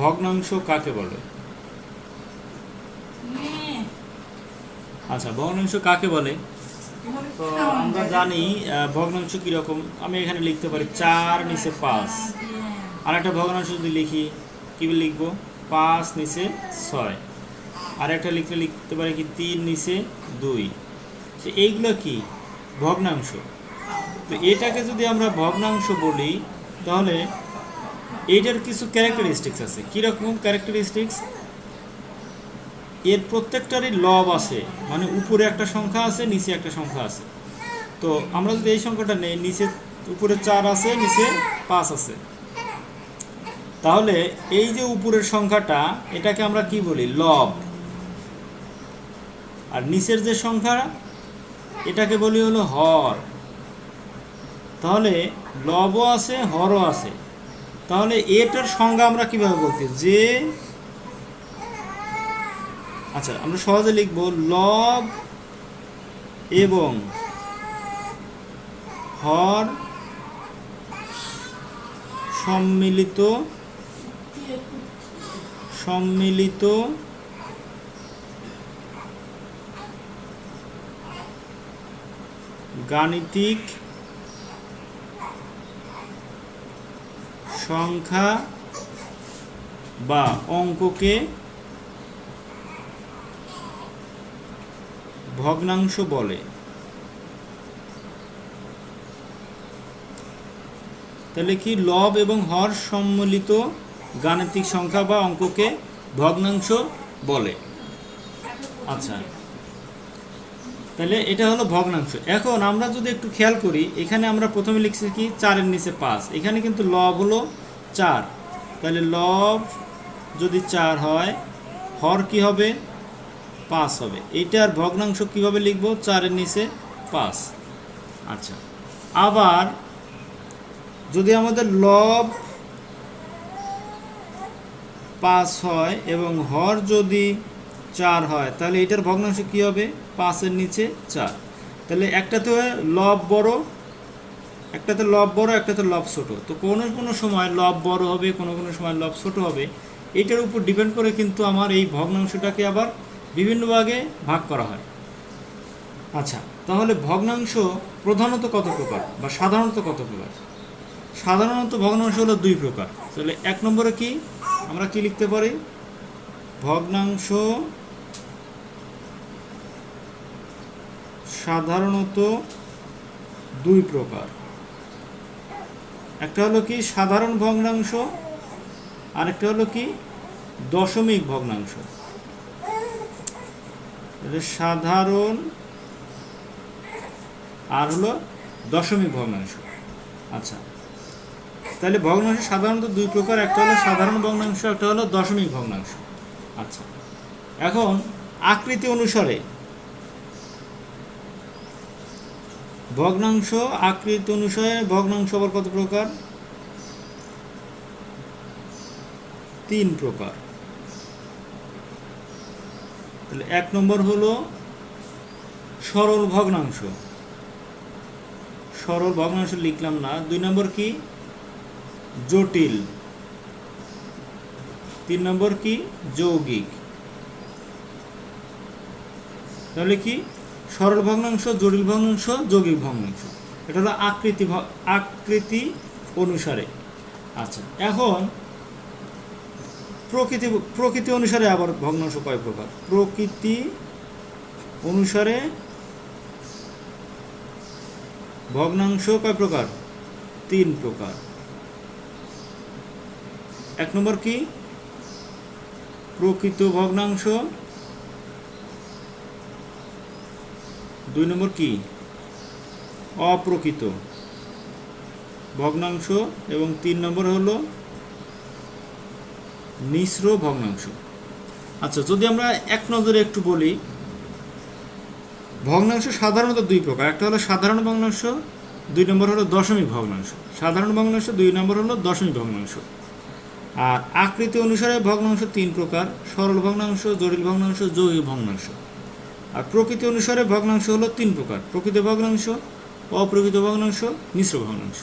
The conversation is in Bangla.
ভগ্নাংশ কাকে বলে? আচ্ছা ভগ্নাংশ কাকে বলে? তো আমরা জানি ভগ্নাংশ কীরকম আমি এখানে লিখতে পারি চার নিচে পাঁচ। আর একটা ভগ্নাংশ যদি লিখি কী লিখব? পাঁচ নিচে ছয়। আর একটা লিখলে লিখতে পারি কি তিন নিচে দুই। তো এইগুলো কি? ভগ্নাংশ। তো এটাকে যদি আমরা ভগ্নাংশ বলি তাহলে এইটার কিছু ক্যারেক্টারিস্টিক্স আছে। কীরকম ক্যারেক্টারিস্টিক্স এর প্রত্যেকটারই লব আছে। মানে উপরে একটা সংখ্যা আছে, নিচে একটা সংখ্যা আছে। তো আমরা যদি এই সংখ্যাটা নেই, নিচে উপরে চার আছে, নিচে পাঁচ আছে। তাহলে এই যে উপরের সংখ্যাটা, এটাকে আমরা কি বলি? লব। আর নিচের যে সংখ্যা, এটাকে বলি হলো হর। তাহলে লবও আছে, হরও আছে। তাহলে এটার সংজ্ঞা আমরা কীভাবে বলতে যে আচ্ছা আমরা সহজে লিখব লব এবং হর সম্মিলিত সম্মিলিত গাণিতিক সংখ্যা বা অঙ্ককে ভগ্নাংশ বলে। তাহলে কি লব এবং হর সম্মিলিত গাণিতিক সংখ্যা বা অঙ্ককে ভগ্নাংশ বলে? আচ্ছা। তাহলে এটা হলো ভগ্নাংশ। এখন আমরা যদি একটু খেয়াল করি, এখানে আমরা প্রথমে লিখছি কি? চারের নিচে পাঁচ। এখানে কিন্তু লব হলো চার। তাহলে লব যদি চার হয়, হর কি হবে? পাঁচ হবে। এইটার ভগ্নাংশ কীভাবে লিখব? চারের নিচে পাঁচ। আচ্ছা। আবার যদি আমাদের লব পাঁচ হয় এবং হর যদি চার হয়। তাহলে এটার ভগ্নাংশ কী হবে? পাঁচের নিচে চার। তাহলে একটাতে লব বড়, একটাতে লব বড়, একটাতে লব ছোট। তো কোনো কোনো সময় লব বড় হবে, কোনো কোনো সময় লব ছোট হবে। এটার উপর ডিপেন্ড করে কিন্তু আমার এই ভগ্নাংশটাকে আবার বিভিন্ন ভাগে ভাগ করা হয়। আচ্ছা তাহলে ভগ্নাংশ প্রধানত কত প্রকার বা সাধারণত কত প্রকার? সাধারণত ভগ্নাংশ হলো দুই প্রকার। তাহলে এক নম্বরে কি? আমরা কি লিখতে পারি? ভগ্নাংশ সাধারণত দুই প্রকার। একটা হলো কি সাধারণ ভগ্নাংশ, আরেকটা হলো কি দশমিক ভগ্নাংশ। সাধারণ আর হলো দশমিক ভগ্নাংশ। আচ্ছা তাহলে ভগ্নাংশ সাধারণত দুই প্রকার, একটা হলো সাধারণ ভগ্নাংশ, একটা হলো দশমিক ভগ্নাংশ। আচ্ছা এখন আকৃতি অনুসারে ভগ্নাংশ আকৃতি অনুসারে ভগ্নাংশ আবার কত প্রকার? তিন প্রকার। তাহলে এক নম্বর হলো সরল ভগ্নাংশ। সরল ভগ্নাংশ লিখলাম না। দুই নম্বর কি? জটিল। তিন নম্বর কি? যৌগিক। তাহলে কি? সরল ভগ্নাংশ, জটিল ভগ্নাংশ, যৌগিক ভগ্নাংশ। এটা হলো আকৃতি আকৃতি অনুসারে। আচ্ছা এখন প্রকৃতি প্রকৃতি অনুসারে আবার ভগ্নাংশ কয় প্রকার? প্রকৃতি অনুসারে ভগ্নাংশ কয় প্রকার? তিন প্রকার। এক নম্বর কি? প্রকৃত ভগ্নাংশ দুই নম্বর কি? অপ্রকৃত। ভগ্নাংশ এবং তিন নম্বর হলো মিশ্র ভগ্নাংশ। আচ্ছা যদি আমরা এক নজরে একটু বলি, ভগ্নাংশ সাধারণত দুই প্রকার। একটা হলো সাধারণ ভগ্নাংশ, দুই নম্বর হলো দশমিক ভগ্নাংশ। সাধারণ ভগ্নাংশ, দুই নম্বর হলো দশমিক ভগ্নাংশ। আর আকৃতি অনুসারে ভগ্নাংশ তিন প্রকার, সরল ভগ্নাংশ, জটিল ভগ্নাংশ, যৌগিক ভগ্নাংশ। আর প্রকৃতি অনুসারে ভগ্নাংশ হলো তিন প্রকার। প্রকৃত ভগ্নাংশ অপ্রকৃত ভগ্নাংশ মিশ্র ভগ্নাংশ।